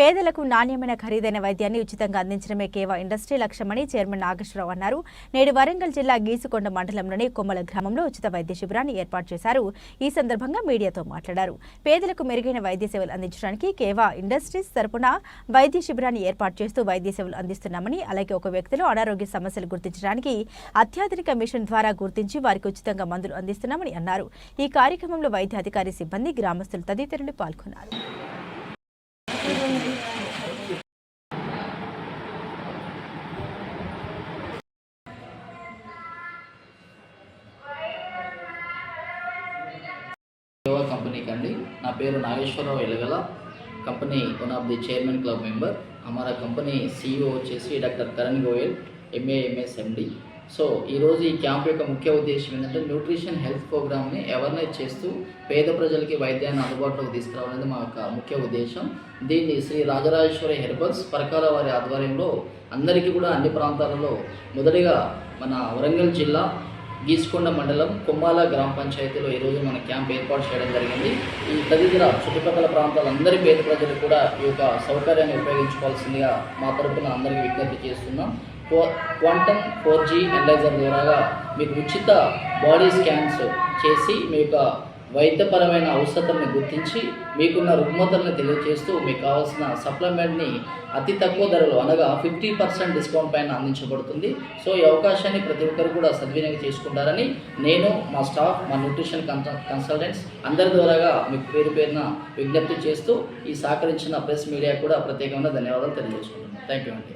పేదలకు నాణ్యమైన ఖరీదైన వైద్యాన్ని ఉచితంగా అందించడమే కేవా ఇండస్ట్రీ లక్ష్యమని చైర్మన్ నాగేశ్వరరావు అన్నారు. నేడు వరంగల్ జిల్లా గీసుకొండ మండలంలోని కొమ్మల గ్రామంలో ఉచిత వైద్య శిబిరాన్ని ఏర్పాటు చేశారు. ఈ సందర్భంగా మీడియాతో మాట్లాడారు. పేదలకు మెరుగైన వైద్య సేవలు అందించడానికి కేవా ఇండస్ట్రీస్ తరపున వైద్య శిబిరాన్ని ఏర్పాటు చేస్తూ వైద్య సేవలు అందిస్తున్నామని అలాగే ఒక వ్యక్తిలో అనారోగ్య సమస్యలు గుర్తించడానికి అత్యాధునిక మిషన్ ద్వారా గుర్తించి వారికి ఉచితంగా మందులు అందిస్తున్నామని అన్నారు. ఈ కార్యక్రమంలో వైద్య అధికారి సిబ్బంది గ్రామస్తులు తదితరులు పాల్గొన్నారు. కంపెనీకి అండి నా పేరు Nageswararao Elagala. Company one of the chairman club member. Amara company CEO వచ్చేసి doctor Karan Goyal MA MS MD. So ఈరోజు ఈ క్యాంప్ యొక్క ముఖ్య ఉద్దేశం ఏంటంటే న్యూట్రిషన్ హెల్త్ ప్రోగ్రామ్ని అవేర్నెస్ చేస్తూ పేద ప్రజలకి వైద్యాన్ని అందుబాటులోకి తీసుకురావాలనేది మా యొక్క ముఖ్య ఉద్దేశం. దీన్ని శ్రీ రాజరాజేశ్వరి హెర్బల్స్ పరకాల వారి ఆధ్వర్యంలో అందరికీ కూడా అన్ని ప్రాంతాలలో మొదటిగా మన వరంగల్ జిల్లా గీసుకొండ మండలం కొమ్మాల గ్రామ పంచాయతీలో ఈరోజు మన క్యాంప్ ఏర్పాటు చేయడం జరిగింది. ఈ తదితర చుట్టుపక్కల ప్రాంతాలందరి పేద ప్రజలు కూడా ఈ యొక్క సౌకర్యాన్ని ఉపయోగించుకోవాల్సిందిగా మా తరపున అందరికీ విజ్ఞప్తి చేస్తున్నాం. క్వాంటమ్ ఫోర్ జీ ఎనలైజర్ ద్వారా మీకు ఉచిత బాడీ స్కాన్స్ చేసి మీ యొక్క వైద్యపరమైన అవసరతలను గుర్తించి మీకున్న రుగ్మతలను తెలియజేస్తూ మీకు కావాల్సిన సప్లిమెంట్ని అతి తక్కువ ధరలో అనగా ఫిఫ్టీ పర్సెంట్ డిస్కౌంట్ పైన అందించబడుతుంది. సో ఈ అవకాశాన్ని ప్రతి ఒక్కరు కూడా సద్వినియోగం చేసుకుంటారని నేను మా స్టాఫ్ మా న్యూట్రిషన్ కన్సల్ కన్సల్టెంట్స్ అందరి ద్వారాగా మీకు పేరు పేరున విజ్ఞప్తి చేస్తూ ఈ సహకరించిన ప్రెస్ మీడియా కూడా ప్రత్యేకంగా ధన్యవాదాలు తెలియజేసుకుంటున్నాను. థ్యాంక్ యూ అండి.